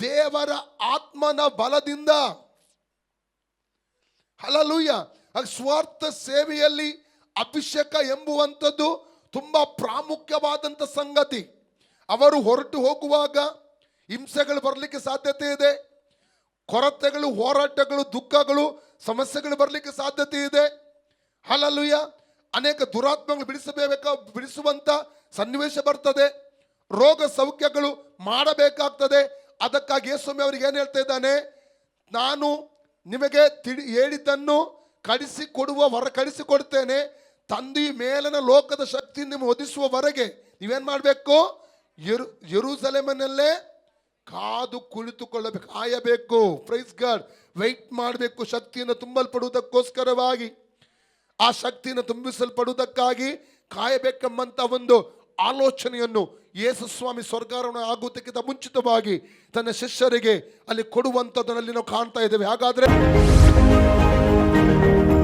ದೇವರ ಆತ್ಮನ ಬಲದಿಂದ. ಹಲಲೂಯ್ಯ ಸ್ವಾರ್ಥ ಸೇವೆಯಲ್ಲಿ ಅಭಿಷೇಕ ಎಂಬುವಂಥದ್ದು ತುಂಬಾ ಪ್ರಾಮುಖ್ಯವಾದಂಥ ಸಂಗತಿ. ಅವರು ಹೊರಟು ಹೋಗುವಾಗ ಹಿಂಸೆಗಳು ಬರಲಿಕ್ಕೆ ಸಾಧ್ಯತೆ ಇದೆ. ಕೊರತೆಗಳು, ಹೋರಾಟಗಳು, ದುಃಖಗಳು, ಸಮಸ್ಯೆಗಳು ಬರಲಿಕ್ಕೆ ಸಾಧ್ಯತೆ ಇದೆ. ಹಲಲುಯ ಅನೇಕ ದುರಾತ್ಮಗಳು ಬಿಡಿಸಬೇಕ, ಬಿಡಿಸುವಂಥ ಸನ್ನಿವೇಶ ಬರ್ತದೆ. ರೋಗ ಸೌಖ್ಯಗಳು ಮಾಡಬೇಕಾಗ್ತದೆ. ಅದಕ್ಕಾಗಿ ಯೇಸುಮಿ ಅವರಿಗೆ ಏನು ಹೇಳ್ತಾ ಇದ್ದಾನೆ? ನಾನು ನಿಮಗೆ ತಿಳಿ ಹೇಳಿದ್ದನ್ನು ಕಡಿಸಿ ಕೊಡುವ ವರ ಕಳಿಸಿಕೊಡ್ತೇನೆ ತಂದಿ ಮೇಲನ ಲೋಕದ ಶಕ್ತಿ ನಿಮ್ಮ ಒದಿಸುವವರೆಗೆ ನೀವೇನು ಮಾಡಬೇಕು? ಯರು, ಯರೂಸಲೇಮನಲ್ಲೇ ಕಾದು ಕುಳಿತುಕೊಳ್ಳಬೇಕು, ಕಾಯಬೇಕು. ಪ್ರೈಸ್ ಗಾಡ್ ವೆಯ್ಟ್ ಮಾಡಬೇಕು ಶಕ್ತಿಯನ್ನು ತುಂಬಲ್ಪಡುವುದಕ್ಕೋಸ್ಕರವಾಗಿ. ಆ ಶಕ್ತಿಯನ್ನು ತುಂಬಿಸಲ್ಪಡುವುದಕ್ಕಾಗಿ ಕಾಯಬೇಕೆಂಬಂಥ ಒಂದು ಆಲೋಚನೆಯನ್ನು ಯೇಸು ಸ್ವಾಮಿ ಸ್ವರ್ಗಾರೋಹಣ ಆಗುವುದಕ್ಕಿಂತ ಮುಂಚಿತವಾಗಿ ತನ್ನ ಶಿಷ್ಯರಿಗೆ ಅಲ್ಲಿ ಕೊಡುವಂಥದ್ದನ್ನು ಅಲ್ಲಿ ನಾವು ಕಾಣ್ತಾ ಇದ್ದೇವೆ. ಹಾಗಾದ್ರೆ